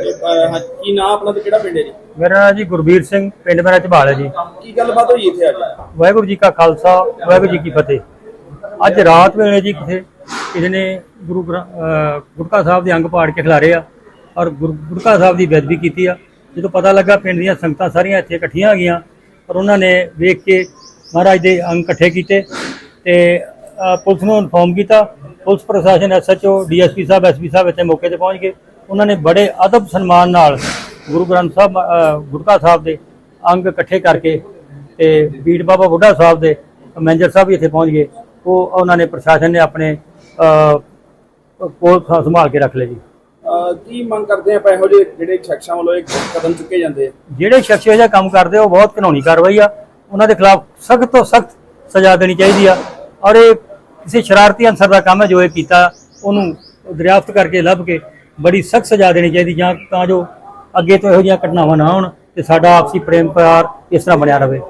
ਇਹ, ਅਹ, ਹਾਂ, ਕੀ ਨਾਂ ਆਪਣਾ ਤੇ ਕਿਹੜਾ ਪਿੰਡ ਹੈ ਜੀ? ਮੇਰਾ ਜੀ ਗੁਰਬੀਰ ਸਿੰਘ ਪਿੰਡ ਮੇਰਾ ਝਬਾਲ ਹੈ ਜੀ। ਕੀ ਗੱਲਬਾਤ ਹੋਈ ਇੱਥੇ ਅੱਜ? ਵਾਹਿਗੁਰੂ ਜੀ ਕਾ ਖਾਲਸਾ ਵਾਹਿਗੁਰੂ ਜੀ ਕੀ ਫਤਿਹ। ਅੱਜ ਰਾਤ ਵੇਲੇ ਜੀ ਕਿਸੇ ਕਿਸੇ ਨੇ ਗੁਰੂ ਗ੍ਰੰ- ਅਹ ਗੁਟਕਾ ਸਾਹਿਬ ਦੇ ਅੰਗ ਪਾੜ ਕੇ ਖਿਲਾਰੇ ਆ ਔਰ ਗੁਰ- ਗੁਟਕਾ ਸਾਹਿਬ ਦੀ ਬੇਦਬੀ ਕੀਤੀ ਆ। ਜਦੋਂ ਪਤਾ ਲੱਗਾ ਪਿੰਡ ਦੀਆਂ ਸੰਗਤਾਂ ਸਾਰੀਆਂ ਇੱਥੇ ਇਕੱਠੀਆਂ ਆ ਗਈਆਂ ਔਰ ਉਹਨਾਂ ਨੇ ਵੇਖ ਕੇ ਮਹਾਰਾਜ ਦੇ ਅੰਗ ਇਕੱਠੇ ਕੀਤੇ ਤੇ ਅਹ, ਪੁਲਿਸ ਨੂੰ ਇਨਫੋਰਮ ਕੀਤਾ। ਪੁਲਿਸ ਪ੍ਰਸ਼ਾਸਨ ਐਸਐਚਓ ਡੀਐਸਪੀ ਸਾਹਿਬ ਐਸਪੀ ਸਾਹਿਬ ਇੱਥੇ ਮੌਕੇ ਤੇ ਪਹੁੰਚ ਗਏ। ਉਹਨਾਂ ਨੇ ਬੜੇ ਅਦਬ ਸਨਮਾਨ ਨਾਲ ਗੁਰੂ ਗ੍ਰੰਥ ਸਾਹਿਬ ਗੁਟਕਾ ਸਾਹਿਬ ਦੇ ਅੰਗ ਇਕੱਠੇ ਕਰਕੇ ਤੇ ਬੀੜ ਬਾਬਾ ਬੁੱਢਾ ਸਾਹਿਬ ਦੇ ਮੈਨੇਜਰ ਸਾਹਿਬ ਵੀ ਇੱਥੇ ਪਹੁੰਚ ਗਏ। ਉਹ ਉਹਨਾਂ ਨੇ ਪ੍ਰਸ਼ਾਸਨ ਨੇ ਆਪਣੇ ਕੋਲ ਸੰਭਾਲ ਕੇ ਰੱਖ ਲਏ ਜੀ। ਕੀ ਮੰਗ ਕਰਦੇ ਆਪਾਂ ਇਹੋ ਜਿਹੇ ਜਿਹੜੇ ਸ਼ਖਸਾਂ ਵੱਲੋਂ ਇਹ ਕਦਮ ਚੁੱਕੇ ਜਾਂਦੇ ਆ? ਜਿਹੜੇ ਸ਼ਖਸ ਇਹ ਜਿਹਾ ਕੰਮ ਕਰਦੇ ਉਹ ਬਹੁਤ ਕਾਨੂੰਨੀ ਕਾਰਵਾਈ ਆ। ਉਹਨਾਂ ਦੇ ਖਿਲਾਫ ਸਖਤ ਤੋਂ ਸਖਤ ਸਜ਼ਾ ਦੇਣੀ ਚਾਹੀਦੀ ਆ। ਔਰ ਇਹ ਕਿਸੇ ਸ਼ਰਾਰਤੀ ਅਨਸਰ ਦਾ ਕੰਮ ਹੈ ਜੋ ਇਹ ਕੀਤਾ ਉਹਨੂੰ ਦਰਿਆਫਤ ਕਰਕੇ ਲੱਭ ਕੇ ਬੜੀ ਸਖਤ ਸਜ਼ਾ ਦੇਣੀ ਚਾਹੀਦੀ ਜਾਂ ਤਾਂ ਜੋ ਅੱਗੇ ਤੋਂ ਇਹੋ ਜਿਹੀਆਂ ਘਟਨਾਵਾਂ ਨਾ ਹੋਣ ਤੇ ਸਾਡਾ ਆਪਸੀ ਪ੍ਰੇਮ ਪਿਆਰ ਇਸ ਤਰ੍ਹਾਂ ਬਣਿਆ ਰਹੇ।